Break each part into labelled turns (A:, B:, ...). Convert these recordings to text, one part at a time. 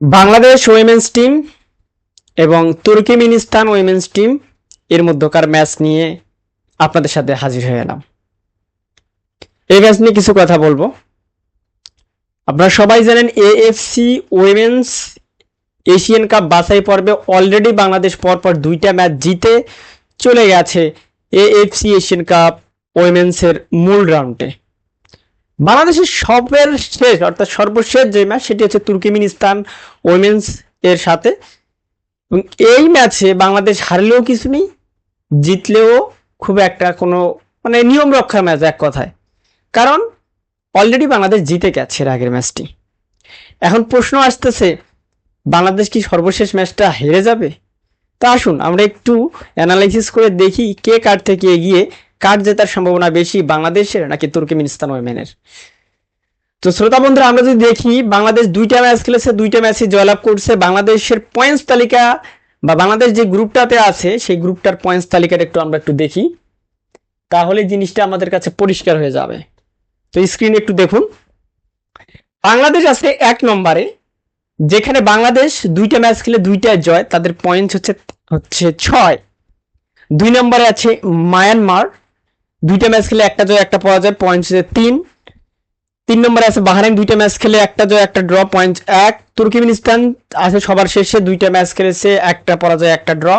A: Bangladesh women's team এবং Turkmenistan women's team এর মধ্যকার ম্যাচ নিয়ে আপনাদের সাথে হাজির হয়ে এলাম। এই ম্যাচ নিয়ে কিছু কথা বলব। আপনারা সবাই জানেন এএফসি উইমেন্স এশিয়ান কাপ বাছাই পর্বে অলরেডি বাংলাদেশ পরপর দুইটা ম্যাচ জিতে চলে গেছে এএফসি এশিয়ান কাপ উইমেন্সের মূল রাউন্ডে বাংলাদেশের সবের শেষ, অর্থাৎ সর্বশেষ যে ম্যাচ সেটি হচ্ছে তুর্কিমিনিস্তান উইমেন্স এর সাথে। এই ম্যাচে বাংলাদেশ হারলেও কিছু নেই, জিতলেও খুব একটা কোনো মানে নিয়ম রক্ষার ম্যাচ এক কথায়। কারণ অলরেডি বাংলাদেশ জিতে গেছে এর আগের ম্যাচটি এখন প্রশ্ন আসতেছে, বাংলাদেশ কি সর্বশেষ ম্যাচটা হেরে যাবে? তা আসুন, আমরা একটু অ্যানালাইসিস করে দেখি কে কার থেকে এগিয়ে কার জেতার সম্ভাবনা বেশি, বাংলাদেশের নাকি তুর্কমেনিস্তান ওয়েমেনের? তো শ্রোতা বন্ধুরা, আমরা যদি দেখি, বাংলাদেশ দুইটা ম্যাচ খেলেছে, দুইটা ম্যাচে জয়লাভ করছে। বাংলাদেশের পয়েন্টস তালিকা বা বাংলাদেশ যে গ্রুপটাতে আছে, সেই গ্রুপটার পয়েন্টস তালিকাটা একটু আমরা একটু দেখি। তাহলে জিনিসটা আমাদের কাছে পরিষ্কার হয়ে যাবে। তো স্ক্রিন একটু দেখুন। বাংলাদেশ আছে এক নম্বরে, যেখানে বাংলাদেশ দুইটা ম্যাচ খেলে দুইটা জয়, তাদের পয়েন্টস হচ্ছে হচ্ছে ছয়। দুই নম্বরে আছে মায়ানমার দুইটা ম্যাচ খেলে একটা জয়, একটা পরাজয় পয়েন্ট তিন। তিন নম্বরে আছে বাহারাইন, দুইটা ম্যাচ খেলে একটা জয়, একটা ড্র পয়েন্ট এক। তুর্কিমিনিস্তান আছে সবার শেষে দুইটা ম্যাচ খেলেছে, একটা পরাজয়, একটা ড্র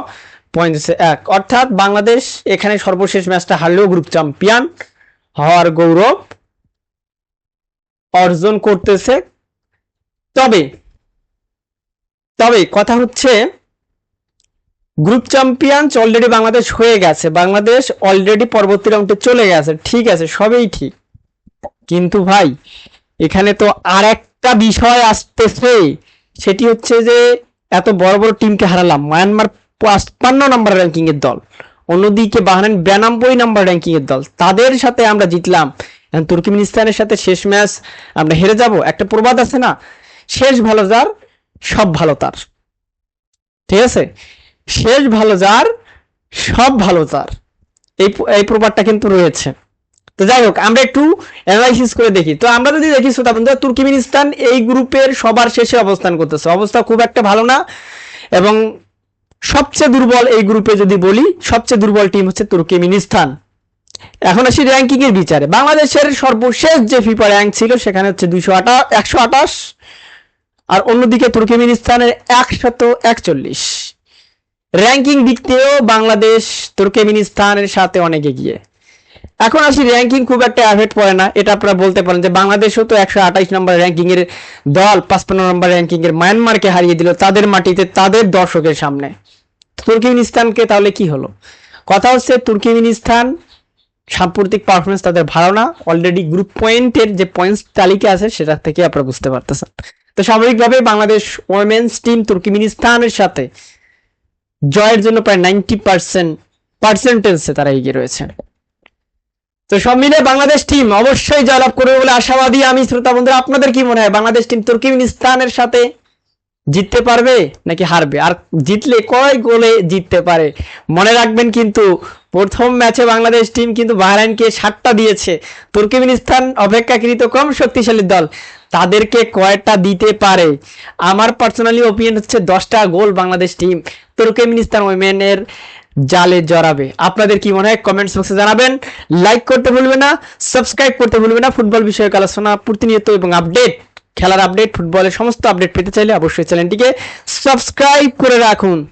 A: পয়েন্ট এক। অর্থাৎ বাংলাদেশ এখানে সর্বশেষ ম্যাচটা হারলেও গ্রুপ চ্যাম্পিয়ন হওয়ার গৌরব অর্জন করতেছে। তবে তবে কথা হচ্ছে গ্রুপ চ্যাম্পিয়ন্স অলরেডি বাংলাদেশ হয়ে গেছে। বাংলাদেশ অলরেডি পরবর্তী রাউন্ডে চলে গেছে। ঠিক আছে, সবই ঠিক। কিন্তু ভাই, এখানে তো আর একটা বিষয় আসতেছে। সেটি হচ্ছে যে, এত বড় বড় টিমকে হারালাম। মায়ানমার পাঁচপান্ন নম্বর র্যাঙ্কিং এর দল। অন্যদিকে বাহারাইন বিরানব্বই নম্বর র্যাঙ্কিং এর দল। তাদের সাথে আমরা জিতলাম। তুর্কমেনিস্তানের সাথে শেষ ম্যাচ আমরা হেরে যাব। একটা প্রবাদ আছে না? শেষ ভালো যার, সব ভালো তার। ঠিক আছে? শেষ ভালো যার, সব ভালো তার। এই এই প্রবাদটা কিন্তু রয়েছে। তো যাই হোক, আমরা একটু অ্যানালাইসিস করে দেখি। তো আমরা যদি দেখি, শ্রোতা বন্ধুরা, তুর্কমেনিস্তান এই গ্রুপের সবার শেষে অবস্থান করতেছে। অবস্থা খুব একটা ভালো না, এবং সবচেয়ে দুর্বল এই গ্রুপে যদি বলি, সবচেয়ে দুর্বল টিম হচ্ছে তুর্কমেনিস্তান। এখন আসি র্যাঙ্কিং এর বিচারে। বাংলাদেশের সর্বশেষ যে ফিফা র্যাঙ্ক ছিল, সেখানে হচ্ছে দুইশো আটা একশো আঠাশ আর অন্যদিকে তুর্কমেনিস্তানের একশত একচল্লিশ। র্যাঙ্কিং দিক দিয়েও বাংলাদেশ তুর্কমেনিস্তানের সাথে অনেক এগিয়ে। এখন আসি র্যাঙ্কিং খুব একটা অ্যাভেট পড়ে না। এটা আপনারা বলতে পারেন যে বাংলাদেশও তো একশো আঠাইশ নম্বর র্যাঙ্কিং এর দল, পাঁচপান্ন নম্বর র্যাঙ্কিং এর মায়ানমারকে হারিয়ে দিল তাদের মাটিতে, তাদের দর্শকের সামনে। তুর্কমেনিস্তানকে তাহলে কি হলো? কথা হচ্ছে তুর্কমেনিস্তান সাম্প্রতিক পারফরমেন্স তাদের ভালো না। অলরেডি গ্রুপ পয়েন্টের যে পয়েন্টস তালিকা আছে, সেটা থেকে আপনারা বুঝতে পারতেছেন। তো স্বাভাবিকভাবে বাংলাদেশ ওমেন্স টিম তুর্কমেনিস্তানের সাথে জয়ের জন্য প্রায় নাইনটি পার্সেন্ট পার্সেন্টেজে তারা এগিয়ে রয়েছে। তো সব মিলে বাংলাদেশ টিম অবশ্যই জয়লাভ করবে বলে আশাবাদী। আমি শ্রোতা বন্ধুরা, আপনাদের কি মনে হয়, বাংলাদেশ টিম তুর্কমেনিস্তানের সাথে জিততে পারবে নাকি হারবে? আর জিতলে কয় গোলে জিততে পারে? মনে রাখবেন কিন্তু, প্রথম ম্যাচে বাংলাদেশ টিম কিন্তু বাহরাইনকে সাতটা দিয়েছে। তুর্কমেনিস্তান অপেক্ষাকৃত কম শক্তিশালী দল, তাদেরকে কয়টা দিতে পারে? আমার পার্সোনালি ওপিনিয়ন হচ্ছে দশটা গোল বাংলাদেশ টিম তুর্কমেনিস্তান ওমেনের জালে জড়াবে। আপনাদের কি মনে হয়? কমেন্টস বক্সে জানাবেন। লাইক করতে ভুলবেন না সাবস্ক্রাইব করতে ভুলবেন না ফুটবল বিষয়ক আলোচনা প্রতিনিয়ত এবং আপডেট খেলার আপডেট ফুটবলের সমস্ত আপডেট পেতে চাইলে অবশ্যই চ্যানেলটিকে সাবস্ক্রাইব করে রাখুন।